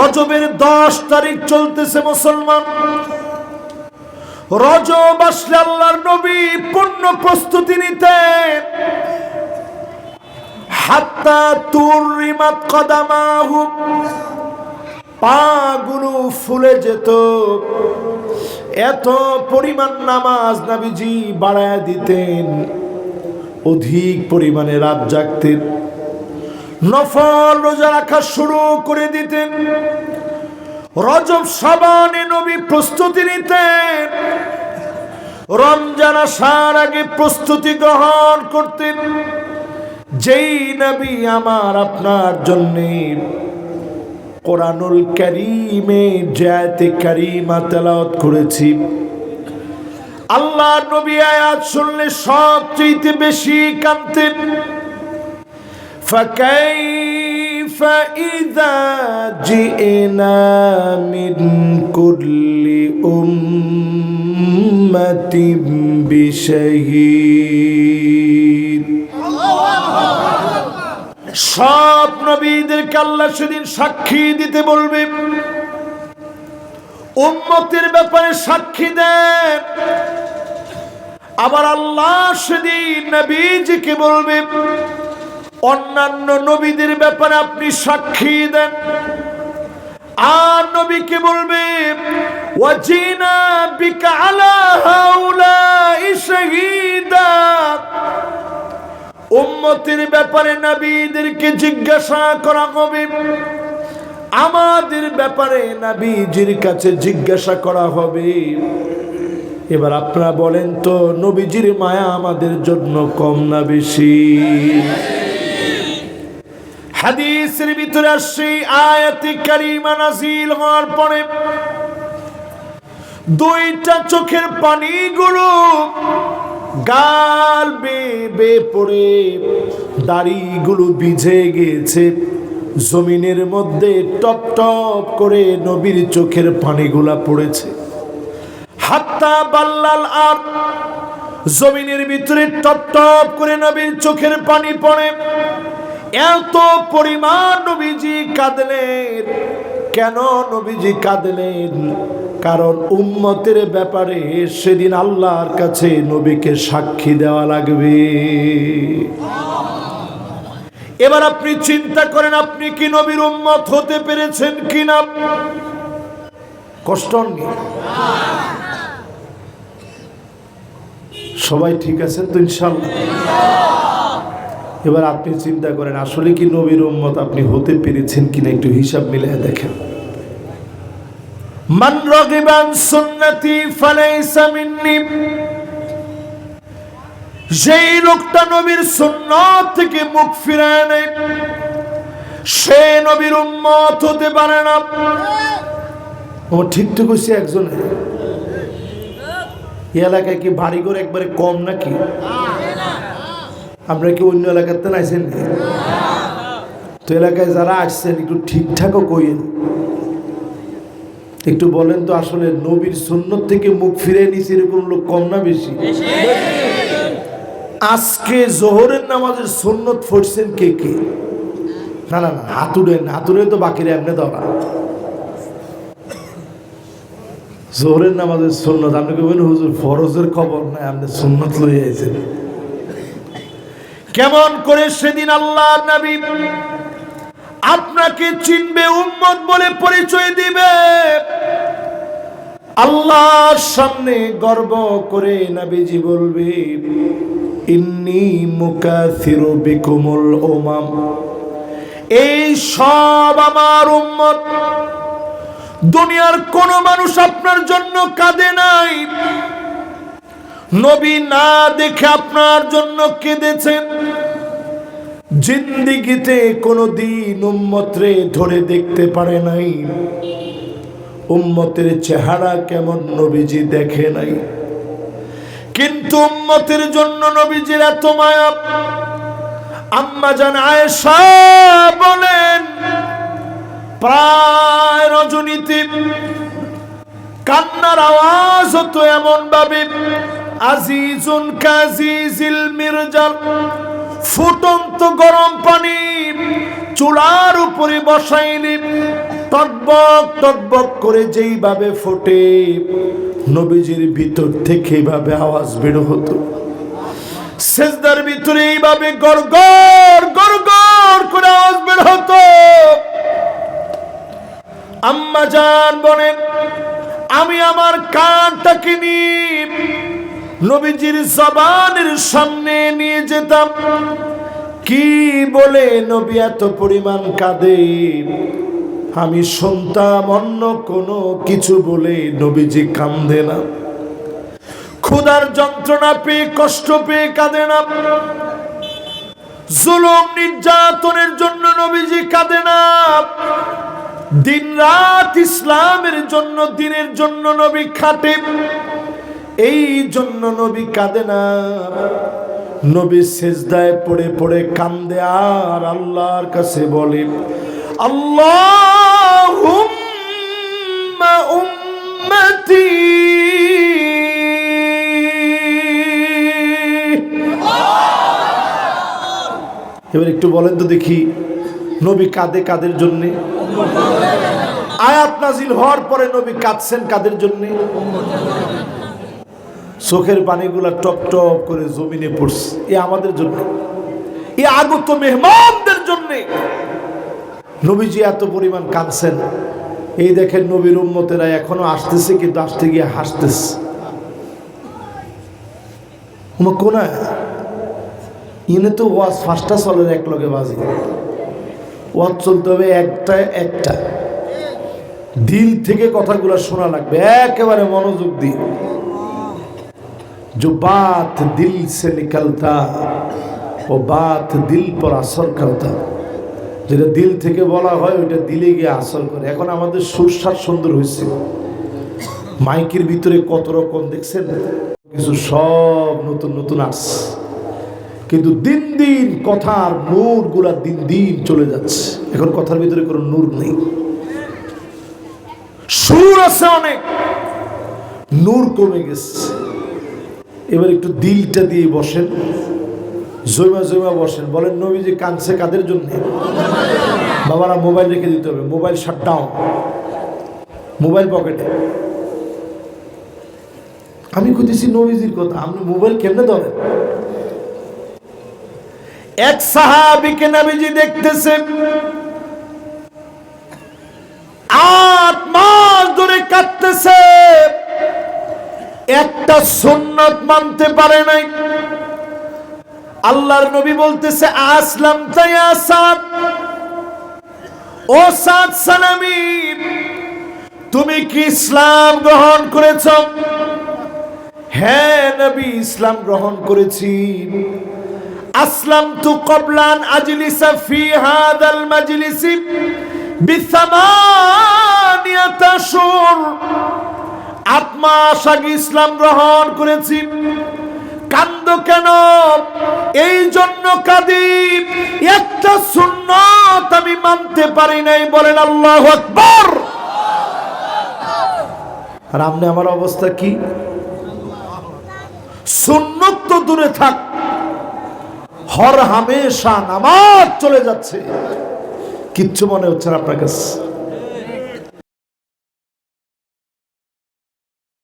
রজবের দশ তারিখ চলতেছে মুসলমান। রজব আসলে আল্লাহর নবী পূর্ণ প্রস্তুতি নিতেন হাত্তা তুরিমাত কদামাহু। পাগুলো ফুলে যেত। এত পরিমাণ নামাজ নাবিজি বাড়ায় দিতেন। অধিক পরিমাণে রাত জাগতেন। নফল রোজা রাখা শুরু করে দিতেন। রজব সাবানে নবী প্রস্তুতি নিতেন। রমজান আসার আগে প্রস্তুতি গ্রহণ করতেন। যেই নবী আমার আপনার জন্যে কোরআনুল করিমে জায়তে করিমা তেলাওয়াত করেছি। আল্লাহ নবী আয়াত শুনলে সবচেয়ে বেশি কাঁদতেন। فكيف إذا جئنا من كل أمة بشهيد সব নবীদেরকে আল্লাহ সেদিন সাক্ষী দিতে বলবে উম্মতের ব্যাপারে সাক্ষী দেন আবার আল্লাহ সেদিন নবীজিকে বলবে অন্যান্য নবীদের ব্যাপারে আপনি সাক্ষী দেন। আর নবীকে বলবে? ওয়াজিনা ব্যাপারে নবীদেরকে জিজ্ঞাসা করা হবে। আমাদের ব্যাপারে নবীজির কাছে জিজ্ঞাসা করা হবে। এবার আপনারা বলেন তো, নবীজির মায়া আমাদের জন্য কম না বেশি? হাদিসের ভিতরে আসছে আয়াতি কারিমা নাজিল হওয়ার পরে দুইটা চোখের পানিগুলো গাল বে বে পড়ে, দাড়িগুলো ভিজে গিয়েছে। জমিনের মধ্যে টপ টপ করে নবীর চোখের পানিগুলা পড়েছে। হাত্তা বাল্লাল আর জমিনের ভিতরে টপ টপ করে নবীর চোখের পানি পড়ে। এত পরিমাণ নবীজি কাঁদলেন। কেন নবীজি কাঁদলেন? কারণ উম্মতের ব্যাপারে সেদিন আল্লাহর কাছে নবীকে সাক্ষী দেওয়া লাগবে। এবার আপনি চিন্তা করেন, আপনি কি নবীর উম্মত হতে পেরেছেন কিনা? কষ্ট নেই সবাই ঠিক আছেন তো ইনশাল্লাহ এবার আপনি চিন্তা করেন, আসলে কি নবীর উম্মত আপনি হতে পেরেছেন কিনা একটু হিসাব মিলিয়ে দেখেন। মান রগিবান সুন্নতি ফালাইসা মিন্নি। যেই লোকটা নবীর সুন্নত থেকে মুখ ফিরায় নেয়, সে নবীর উম্মত হতে পারে না। ও ঠিক ঠিক হয়েছে একজনে এলাকায় কি বাড়ি করে একবারে কম নাকি? আপনারা কি অন্য এলাকাতে নাইছেন? তো এলাকায় যারা আসছেন, একটু ঠিকঠাকও কইেন একটু বলেন তো আসলে নবীর সুন্নত থেকে মুখ ফিরে নিছে এরকম লোক কম না বেশি? আজকে জোহরের নামাজের সুন্নত ফরছেন কে কে? না না না হাতুড়ে তো বাকিরা এমনি ধরা। জোহরের নামাজের সুন্নত, আপনি কবেন হুজুর, ফরজের খবর নাই, আপনি সুন্নত লইয়া আইছেন। কেমন করে সেদিন আল্লাহ নবী আপনাকে চিনবে, উম্মত বলে পরিচয় দিবে। আল্লাহর সামনে গর্ব করে নবীজি বলবে, ইন্নি মুকাথিরু বিকুমুল উমাম। এই সব আমার উম্মত, দুনিয়ার কোন মানুষ আপনার জন্য কাঁদে নাই। নবী না দেখে আপনার জন্য কেঁদেছেন। জিন্দিগিতে কোনো দিন উম্মতরে ধরে দেখতে পারে নাই। উম্মতের চেহারা কেমন নবীজি দেখে নাই। কিন্তু উম্মতের জন্য নবীজির এত মায়া। আম্মা জান আয়েশা বলেন, প্রায় রজনীতি কান্নার আওয়াজ হতো এমন ভাবে আজিজুন কাজিজিল মির্জাল, ফুটন্ত গরম পানি চুলার উপরে বসাইলি টকবক টকবক করে যেইভাবে ফোটে, নবীজির ভিতর থেকে এইভাবে আওয়াজ বের হতো। সেজদার ভিতরে এইভাবে গড় গড় গড় গড় করে আওয়াজ বের হতো। আম্মা জান বলেন, আমি আমার কানটাকে নিয়ে নবীজির জবানের সামনে নিয়ে যেতাম। কি বলে নবী এত পরিমাণ কাঁদে? আমি শুনতাম অন্য কোনো কিছু বলে নবীজি কান্দে না। ক্ষুধার যন্ত্রণা পেয়ে, কষ্ট পেয়ে কাঁদে না। জুলুম নির্যাতনের জন্য নবীজি কাঁদে না। দিন রাত ইসলামের জন্য, দিনের জন্য নবী খাটে। এই জন্য নবী কাঁদে না। নবী সেজদায় পড়ে পড়ে কান্দে আর আল্লাহর কাছে বলে আল্লাহ উম্মতি। এবার একটু বলেন তো দেখি, নবী কাঁদে কাদের জন্যে? আয়াত নাজিল হওয়ার পরে নবী কাঁদছেন কাদের জন্যে? চোখের পানিগুলা টপ টপ করে জমিনে পড়ছে। এ আমাদের জন্য। এ আগত মেহমানদের জন্য। নবীজি এত পরিমাণ কাঁদছেন। এই দেখেন নবীর উম্মতেরা এখনও আসতেছে, কিন্তু আসতে গিয়ে হাসতেছে। কোনায় ইনে তো ওয়াজ ফার্স্টটা চলের এক লগে বাজে। ওয়াজ চলতে হবে একটা একটা। দিল থেকে কথাগুলো শোনা লাগবে। একেবারে মনোযোগ দিয়ে। जो बात दिल से निकलता ও বাত দিল পর আসর করতা যেটা দিল থেকে বলা হয় ওইটা দিলে গিয়ে আসর করে এখন আমাদের সুরসার সুন্দর হয়েছে মাইকের ভিতরে কত রকম দেখছেন কিছু সব নতুন নতুন আসছে কিন্তু দিন দিন কথার নূর গুলা দিন দিন চলে যাচ্ছে এখন কথার ভিতরে কোনো নূর নেই সুর আছে অনেক নূর কমে গেছে এবার একটু দিলটা দিয়ে বসেন। জৈমা জৈমা বসেন। বলেন, নবীজি কাঁদছে কাদের জন্য? বাবারা মোবাইল রেখে দিতে হবে। মোবাইল শাট ডাউন মোবাইল পকেটে। আমি খুঁজেছি নবীজির কথা। আপনি মোবাইল কেমনে ধরেন? এক সাহাবিকে নবীজি দেখতেছে। আট মাস ধরে কাটতেছে একটা সুন্নত মানতে পারে নাই। আল্লাহর নবী বলতেছে, আসলাম তাই আসাদ। ও সাদ সালামি, তুমি কি ইসলাম গ্রহণ করেছ? হ্যাঁ নবী, ইসলাম গ্রহণ করেছি। আসলাম তু কবলান আজলিসা ফি হাদাল মাজলিসি বিসামানিয়াতা শুর মাস আগে ইসলাম গ্রহণ করেছি। কান্দ কেন? এই জন্য কাঁদি। একটা সুন্নত আমি মানতে পারি নাই, বলেন আল্লাহ আকবর। আর আপনি আমার অবস্থা কি? সুন্নত তো দূরে থাক। হর হামেশা নামাজ চলে যাচ্ছে। কিচ্ছু মনে হচ্ছে না আপনার কাছে।